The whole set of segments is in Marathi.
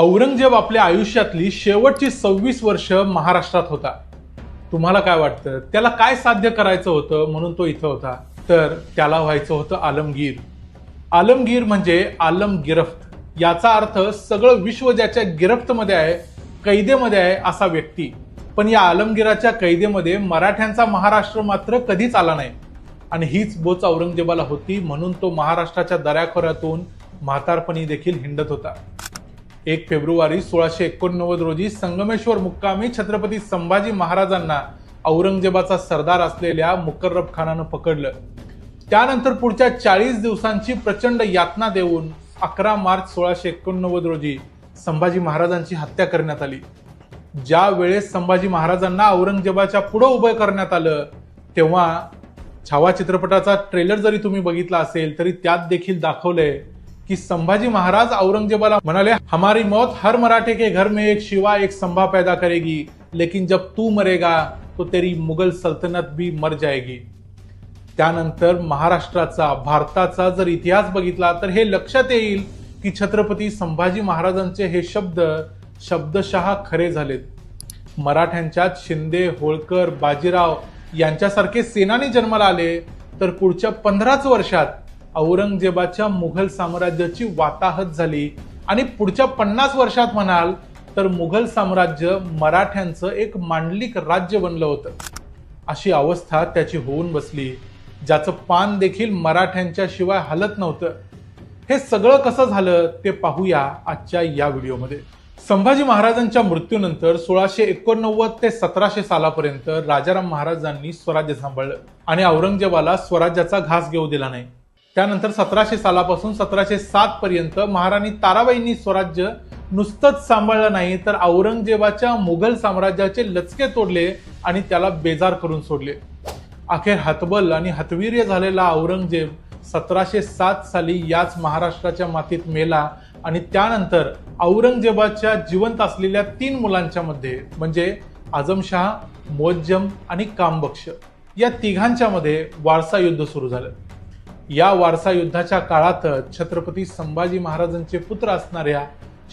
औरंगजेब आपल्या आयुष्यातली शेवटची सव्वीस वर्ष महाराष्ट्रात होता. तुम्हाला काय वाटतं? त्याला काय साध्य करायचं होतं म्हणून तो इथं होता? तर त्याला व्हायचं होतं आलमगीर. आलमगीर म्हणजे आलम गिरफ्त. याचा अर्थ सगळं विश्व ज्याच्या गिरफ्तमध्ये आहे कैदेमध्ये आहे असा व्यक्ती. पण या आलमगिराच्या कैदेमध्ये मराठ्यांचा महाराष्ट्र मात्र कधीच आला नाही. आणि हीच बोच औरंगजेबाला होती म्हणून तो महाराष्ट्राच्या दऱ्याखोऱ्यातून म्हातारपणी देखील हिंडत होता. एक फेब्रुवारी सोळाशे एकोणनव्वद रोजी संगमेश्वर मुक्कामी छत्रपती संभाजी महाराजांना औरंगजेबाचा सरदार असलेल्या मुकर्रब खानानं पकडलं. त्यानंतर पुढच्या चाळीस दिवसांची प्रचंड यातना देऊन अकरा मार्च सोळाशे एकोणनव्वद रोजी संभाजी महाराजांची हत्या करण्यात आली. ज्या वेळेस संभाजी महाराजांना औरंगजेबाच्या पुढं उभं करण्यात आलं तेव्हा छावा चित्रपटाचा ट्रेलर जरी तुम्ही बघितला असेल तरी त्यात देखील दाखवलंय की संभाजी महाराज औरंगजेबाला म्हणाले हमारी मौत हर मराठे के घर में एक शिवा एक संभा पैदा करेगी. लेकिन जब तू मरेगा तो तेरी मुघल सल्तनत भी मर जाएगी. त्यानंतर महाराष्ट्राचा भारताचा जर इतिहास बघितला तर हे लक्षात येईल की छत्रपती संभाजी महाराजांचे हे शब्द शब्दशः खरे झालेत. मराठ्यांच्यात शिंदे होळकर बाजीराव यांच्यासारखे सेनानी जन्माला आले तर पुढच्या पंधराच वर्षात औरंगजेबाच्या मुघल साम्राज्याची वाताहत झाली. आणि पुढच्या पन्नास वर्षात म्हणाल तर मुघल साम्राज्य मराठ्यांचं एक मांडलिक राज्य बनलं होतं. अशी अवस्था त्याची होऊन बसली. ज्याचं पान देखील मराठ्यांच्या शिवाय हलत नव्हतं. हे सगळं कसं झालं ते पाहूया आजच्या या व्हिडिओमध्ये. संभाजी महाराजांच्या मृत्यूनंतर सोळाशे एकोणनव्वद ते सतराशे सालापर्यंत राजाराम महाराजांनी स्वराज्य सांभाळलं. आणि औरंगजेबाला स्वराज्याचा घास घेऊ दिला नाही. त्यानंतर सतराशे सालापासून सतराशे सात पर्यंत महाराणी ताराबाईंनी स्वराज्य नुसतंच सांभाळलं नाही तर औरंगजेबाच्या मुघल साम्राज्याचे लचके तोडले आणि त्याला बेजार करून सोडले. अखेर हतबल आणि हतवीर्य झालेला औरंगजेब सतराशे सात साली याच महाराष्ट्राच्या मातीत मेला आणि त्यानंतर औरंगजेबाच्या जिवंत असलेल्या तीन मुलांच्या मध्ये म्हणजे आझमशहा मोज्जम आणि कामबक्ष या तिघांच्या मध्ये वारसा युद्ध सुरू झालं. या वारसा युद्धाच्या काळातच छत्रपती संभाजी महाराजांचे पुत्र असणाऱ्या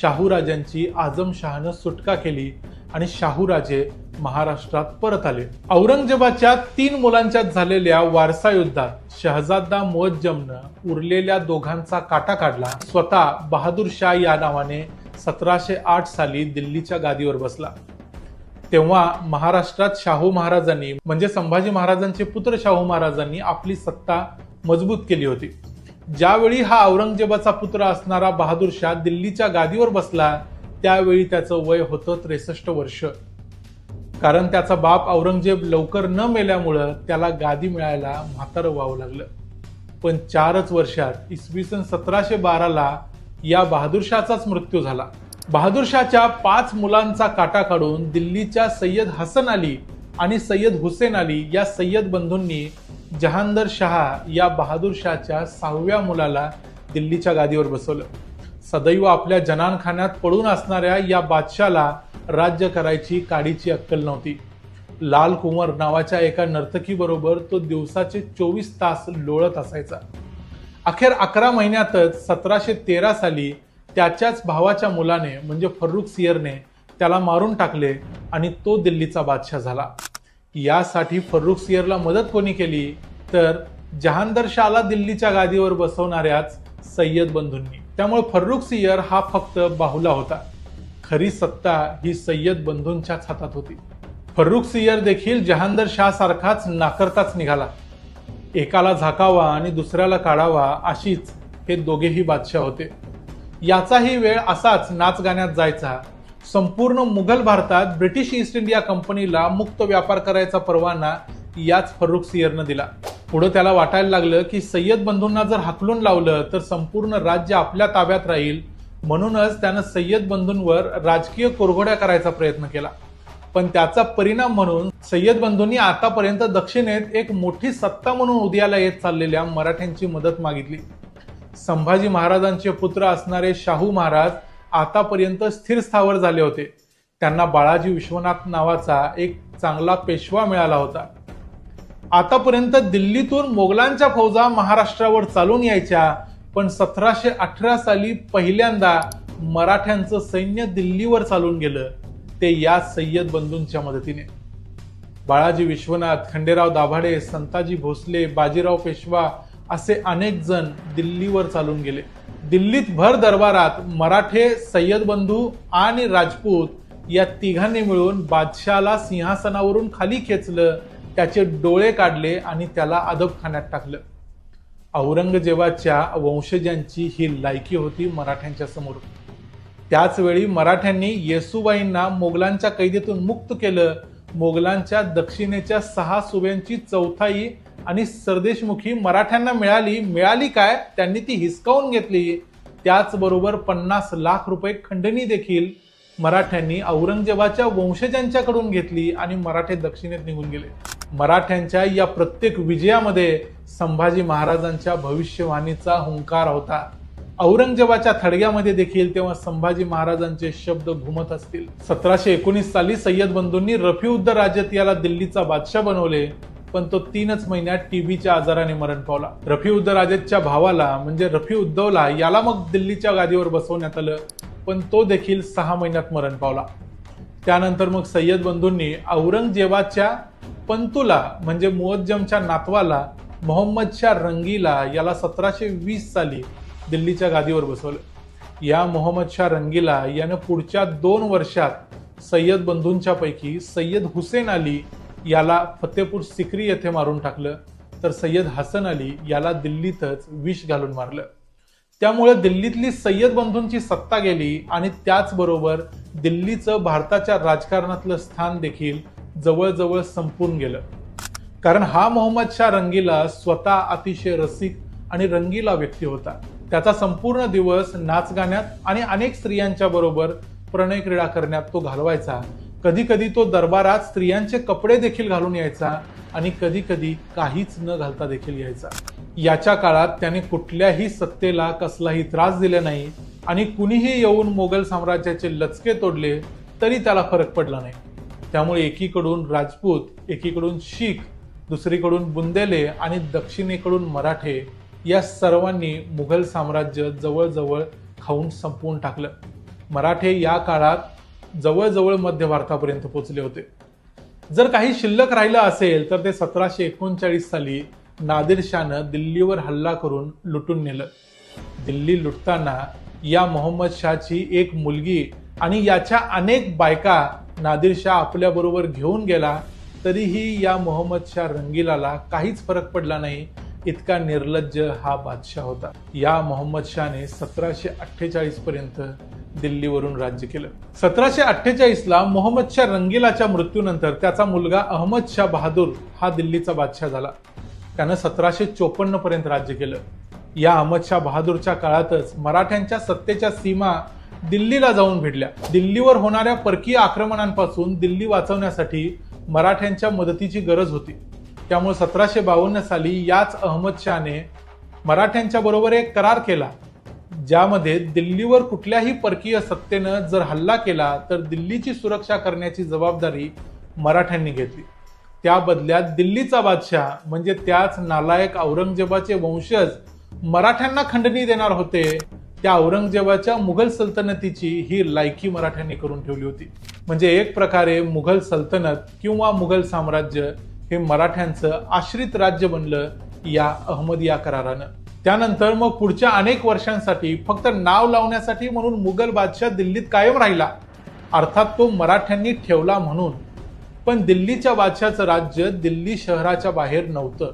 शाहूराजांची आजमशहानं सुटका केली आणि शाहूराजे महाराष्ट्रात परत आले. औरंगजेबाच्या तीन मुलांच्यात झालेल्या वारसा युद्धात शहजादा मोअज्जमनं उरलेल्या दोघांचा काटा काढला. स्वतः बहादूर शाह या नावाने सतराशे आठ साली दिल्लीच्या गादीवर बसला. तेव्हा महाराष्ट्रात शाहू महाराजांनी म्हणजे संभाजी महाराजांचे पुत्र शाहू महाराजांनी आपली सत्ता मजबूत केली होती. ज्यावेळी हा औरंगजेबाचा पुत्र असणारा बहादूर शाह दिल्लीच्या गादीवर बसला त्यावेळी त्याचं वय होतं त्रेसष्ट वर्ष. कारण त्याचा बाप औरंगजेब लवकर न मेल्यामुळं त्याला गादी मिळायला म्हातारं व्हावं लागलं. पण चारच वर्षात इसवी सन सतराशे बाराला या बहादूरशाचाच मृत्यू झाला. बहादूरशाच्या पाच मुलांचा काटा काढून दिल्लीच्या सय्यद हसन अली आणि सय्यद हुसेन अली या सय्यद बंधूंनी जहांदर शहा या बहादूर शहाच्या सहाव्या मुलाला दिल्लीच्या गादीवर बसवलं. सदैव आपल्या जनानखान्यात पडून असणाऱ्या या बादशाला राज्य करायची काडीची अक्कल नव्हती. लाल कुंवर नावाच्या एका नर्तकीबरोबर तो दिवसाचे चोवीस तास लोळत असायचा. अखेर अकरा महिन्यातच सतराशे तेरा साली त्याच्याच भावाच्या मुलाने म्हणजे फर्रुख सियरने त्याला मारून टाकले आणि तो दिल्लीचा बादशाह झाला. यासाठी फर्रुख सियरला मदत कोणी केली? तर जहांदर शाहला दिल्लीच्या गादीवर बसवणाऱ्याच सय्यद बंधूंनी. त्यामुळे फर्रुख सियर हा फक्त बाहुला होता. खरी सत्ता ही सय्यद बंधूंच्याच हातात होती. फर्रुख सियर देखील जहांदर शाह सारखाच नाकरताच निघाला. एकाला झाकावा आणि दुसऱ्याला काढावा अशीच हे दोघेही बादशाह होते. याचाही वेळ असाच नाच गाण्यात जायचा. संपूर्ण मुघल भारतात ब्रिटिश ईस्ट इंडिया कंपनीला मुक्त व्यापार करायचा परवाना याच फर्रुख सियरनं दिला. पुढे त्याला वाटायला लागलं की सय्यद बंधूंना जर हाकलून लावलं तर संपूर्ण राज्य आपल्या ताब्यात राहील. म्हणूनच त्यानं सय्यद बंधूंवर राजकीय कोरघोड्या करायचा प्रयत्न केला. पण त्याचा परिणाम म्हणून सय्यद बंधूंनी आतापर्यंत दक्षिणेत एक मोठी सत्ता म्हणून उदयाला येत चाललेल्या मराठ्यांची मदत मागितली. संभाजी महाराजांचे पुत्र असणारे शाहू महाराज आतापर्यंत स्थिर स्थावर झाले होते. त्यांना बाळाजी विश्वनाथ नावाचा एक चांगला पेशवा मिळाला होता. आतापर्यंत दिल्लीतून मोगलांच्या फौजा महाराष्ट्रावर चालून यायच्या पण सतराशे अठरा साली पहिल्यांदा मराठ्यांचं सैन्य दिल्लीवर चालून गेलं ते या सय्यद बंधूंच्या मदतीने. बाळाजी विश्वनाथ खंडेराव दाभाडे संताजी भोसले बाजीराव पेशवा असे अनेक जण दिल्लीवर चालून गेले. दिल्लीत भर दरबारात मराठे सय्यद बंधू आणि राजपूत या तिघांनी मिळून बादशाला सिंहासनावरून खाली खेचलं त्याचे डोळे काढले आणि त्याला अदबखान्यात टाकलं. औरंगजेबाच्या वंशजांची ही लायकी होती मराठ्यांच्या समोर. त्याचवेळी मराठ्यांनी येसुबाईंना मोगलांच्या कैदेतून मुक्त केलं. मोगलांच्या दक्षिणेच्या सहा सुब्यांची चौथाई आणि सरदेशमुखी मराठ्यांना मिळाली. मिळाली काय? त्यांनी ती हिसकावून घेतली. त्याचबरोबर पन्नास लाख रुपये खंडणी देखील मराठ्यांनी औरंगजेबाच्या वंशजांच्याकडून घेतली आणि मराठे दक्षिणेत निघून गेले. मराठ्यांच्या या प्रत्येक विजयामध्ये संभाजी महाराजांच्या भविष्यवाणीचा हुंकार होता. औरंगजेबाच्या थडग्यामध्ये देखील तेव्हा संभाजी महाराजांचे शब्द घुमत असतील. सतराशे एकोणीस साली सय्यद बंधूंनी रफीउद्द राजत याला दिल्लीचा बादशाह बनवले. पण तो तीनच महिन्यात टीबीच्या आजाराने मरण पावला. रफीउद्द राजतच्या भावाला म्हणजे रफी उद्धवला याला मग दिल्लीच्या गादीवर बसवण्यात आलं पण तो देखील सहा महिन्यात मरण पावला. त्यानंतर मग सय्यद बंधूंनी औरंगजेबाच्या पंतुला म्हणजे मुअज्जमच्या नातवाला मोहम्मदच्या रंगीला याला सतराशे वीस साली दिल्लीच्या गादीवर बसवलं. या मोहम्मदच्या रंगीला यानं पुढच्या दोन वर्षात सय्यद बंधूंच्या पैकी सय्यद हुसेन अली याला फतेपूर सिक्री येथे मारून टाकलं तर सय्यद हसन अली याला दिल्लीतच विष घालून मारलं. त्यामुळे दिल्लीतली सय्यद बंधूंची सत्ता गेली आणि त्याचबरोबर दिल्लीचं भारताच्या राजकारणातलं स्थान देखील जवळजवळ संपून गेलं. कारण हा मोहम्मद शाह रंगीला स्वतः अतिशय रसिक आणि रंगीला व्यक्ती होता. त्याचा संपूर्ण दिवस नाचगाण्यात आणि अनेक स्त्रियांच्या बरोबर प्रणय क्रीडा करण्यात तो घालवायचा कधी कधी तो दरबारात स्त्रियांचे कपडे देखील घालून यायचा आणि कधी कधी काहीच न घालता देखील यायचा. याच्या काळात त्याने कुठल्याही सत्तेला कसलाही त्रास दिला नाही आणि कुणीही येऊन मोगल साम्राज्याचे लचके तोडले तरी त्याला फरक पडला नाही. त्यामुळे एकीकडून राजपूत एकीकडून शीख दुसरीकडून बुंदेले आणि दक्षिणेकडून मराठे या सर्वांनी मुघल साम्राज्य जवळजवळ खाऊन संपवून टाकलं. मराठे या काळात जवळजवळ मध्य भारतापर्यंत पोचले होते. जर काही शिल्लक राहिलं असेल तर ते सतराशे एकोणचाळीस साली नादिर शाहनं दिल्लीवर हल्ला करून लुटून नेलं. दिल्ली लुटताना या मोहम्मद शाहची एक मुलगी आणि याच्या अनेक बायका नादिर शाह आपल्याबरोबर घेऊन गेला तरीही या मोहम्मद शाह रंगीलाला काहीच फरक पडला नाही. इतका निर्लज्ज हा बादशाह होता. या मोहम्मद शहाने सतराशे अठ्ठेचाळीस पर्यंत दिल्लीवरून राज्य केलं. सतराशे अठ्ठेचाळीसला मोहम्मद शाह रंगीलाच्या मृत्यूनंतर त्याचा मुलगा अहमद शाह बहादूर हा दिल्लीचा बादशाह झाला. त्यानं सतराशे चोपन्न पर्यंत राज्य केलं. या अहमद शाह बहादूरच्या काळातच मराठ्यांच्या सत्तेच्या सीमा दिल्लीला जाऊन भिडल्या. दिल्लीवर होणाऱ्या परकीय आक्रमणांपासून दिल्ली वाचवण्यासाठी मराठ्यांच्या मदतीची गरज होती. त्यामुळे सतराशे बावन्न साली याच अहमद शहाने मराठ्यांच्या बरोबर एक करार केला. ज्यामध्ये दिल्लीवर कुठल्याही परकीय सत्तेनं जर हल्ला केला तर दिल्लीची सुरक्षा करण्याची जबाबदारी मराठ्यांनी घेतली. त्या बदल्यात दिल्लीचा बादशाह म्हणजे त्याच नालायक औरंगजेबाचे वंशज मराठ्यांना खंडणी देणार होते. त्या औरंगजेबाच्या मुघल सल्तनतीची ही लायकी मराठ्यांनी करून ठेवली होती. म्हणजे एक प्रकारे मुघल सल्तनत किंवा मुघल साम्राज्य हे मराठ्यांचं आश्रित राज्य बनलं या अहमदिया करारानं. त्यानंतर मग पुढच्या अनेक वर्षांसाठी फक्त नाव लावण्यासाठी म्हणून मुघल बादशाह दिल्लीत कायम राहिला. अर्थात तो मराठ्यांनी ठेवला म्हणून. पण दिल्लीच्या बादशाचं राज्य दिल्ली शहराच्या बाहेर नव्हतं.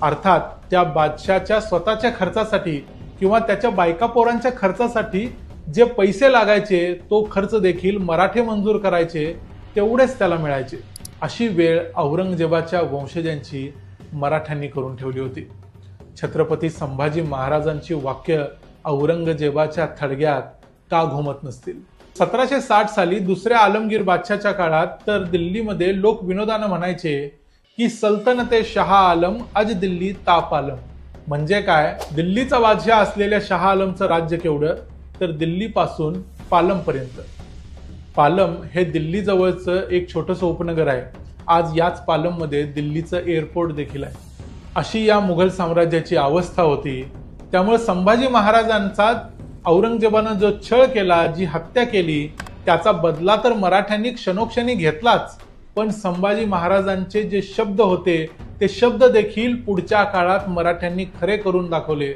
अर्थात त्या बादशाच्या स्वतःच्या खर्चासाठी किंवा त्याच्या बायका पोरांच्या खर्चासाठी जे पैसे लागायचे तो खर्च देखील मराठे मंजूर करायचे तेवढेच त्याला मिळायचे. अशी वेळ औरंगजेबाच्या वंशजांची मराठ्यांनी करून ठेवली होती. छत्रपती संभाजी महाराजांची वाक्य औरंगजेबाच्या थडग्यात का घुमत नसतील? सतराशे साठ साली दुसऱ्या आलमगीर बादशाच्या काळात तर दिल्लीमध्ये लोक विनोदानं म्हणायचे की सल्तनते शहा आलम अज दिल्ली ताप आलम. म्हणजे काय? दिल्लीचा बादशाह असलेल्या शहा आलमचं राज्य केवढं? तर दिल्लीपासून पालमपर्यंत पालम हे दिल्लीजवळचं एक छोटंसं उपनगर आहे. आज याच पालममध्ये दिल्लीचं एअरपोर्ट देखील आहे. अशी या मुघल साम्राज्याची अवस्था होती. त्यामुळे संभाजी महाराजांचा औरंगजेबानं जो छळ केला जी हत्या केली त्याचा बदला तर मराठ्यांनी क्षणोक्षणी घेतलाच. पण संभाजी महाराजांचे जे शब्द होते ते शब्द देखील पुढच्या काळात मराठ्यांनी खरे करून दाखवले.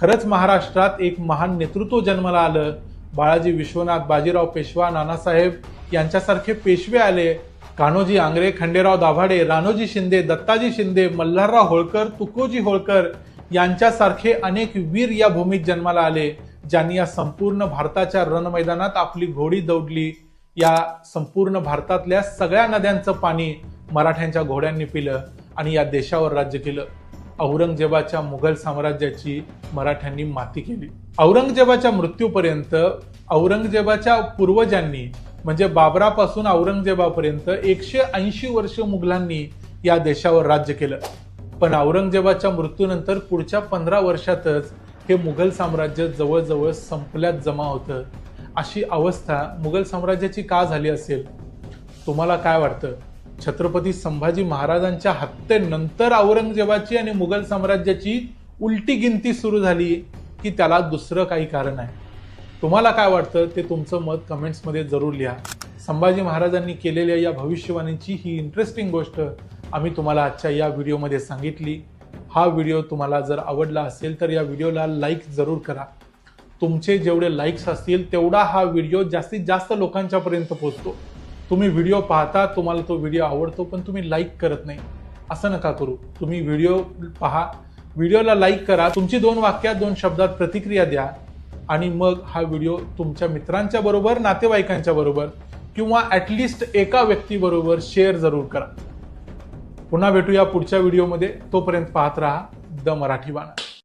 खरंच महाराष्ट्रात एक महान नेतृत्व जन्माला आलं. बाळाजी विश्वनाथ बाजीराव पेशवा नानासाहेब यांच्यासारखे पेशवे आले. कान्होजी आंग्रे खंडेराव दाभाडे रानोजी शिंदे दत्ताजी शिंदे मल्हारराव होळकर तुकोजी होळकर यांच्यासारखे अनेक वीर या भूमीत जन्माला आले ज्यांनी या संपूर्ण भारताच्या रणमैदानात आपली घोडी दौडली. या संपूर्ण भारतातल्या सगळ्या नद्यांचं पाणी मराठ्यांच्या घोड्यांनी पिलं आणि या देशावर राज्य केलं. औरंगजेबाच्या मुघल साम्राज्याची मराठ्यांनी माती केली. औरंगजेबाच्या मृत्यूपर्यंत औरंगजेबाच्या पूर्वजांनी म्हणजे बाबरापासून औरंगजेबापर्यंत एकशे ऐंशी वर्ष मुघलांनी या देशावर राज्य केलं. पण औरंगजेबाच्या मृत्यूनंतर पुढच्या पंधरा वर्षातच हे मुघल साम्राज्य जवळजवळ संपल्यात जमा होतं. अशी अवस्था मुघल साम्राज्याची का झाली असेल? तुम्हाला काय वाटतं? छत्रपती संभाजी महाराजांच्या हत्येनंतर औरंगजेबाची आणि मुघल साम्राज्याची उलटी गिनती सुरू झाली की त्याला दुसरं काही कारण आहे? तुम्हाला काय वाटतं ते तुमचं मत कमेंट्समध्ये जरूर लिहा. संभाजी महाराजांनी केलेल्या या भविष्यवाणीची ही इंटरेस्टिंग गोष्ट आम्ही तुम्हाला आजच्या या व्हिडिओमध्ये सांगितली. हा व्हिडिओ तुम्हाला जर आवडला असेल तर या व्हिडिओला लाईक जरूर करा. तुमचे जेवढे लाईक्स असतील तेवढा हा व्हिडिओ जास्तीत जास्त लोकांच्यापर्यंत पोचतो तुम्ही व्हिडिओ पाहता तुम्हाला तो व्हिडिओ आवडतो पण तुम्ही लाईक करत नाही. असं नका करू. तुम्ही व्हिडिओ पहा. व्हिडिओला लाईक करा. तुमची दोन वाक्यात दोन शब्दात प्रतिक्रिया द्या. आणि मग हा व्हिडिओ तुमच्या मित्रांच्या बरोबर नातेवाईकांच्या बरोबर किंवा ॲटलिस्ट एका व्यक्तीबरोबर शेअर जरूर करा. पुन्हा भेटूया पुढच्या व्हिडिओमध्ये. तोपर्यंत पाहत राहा द मराठी बाणा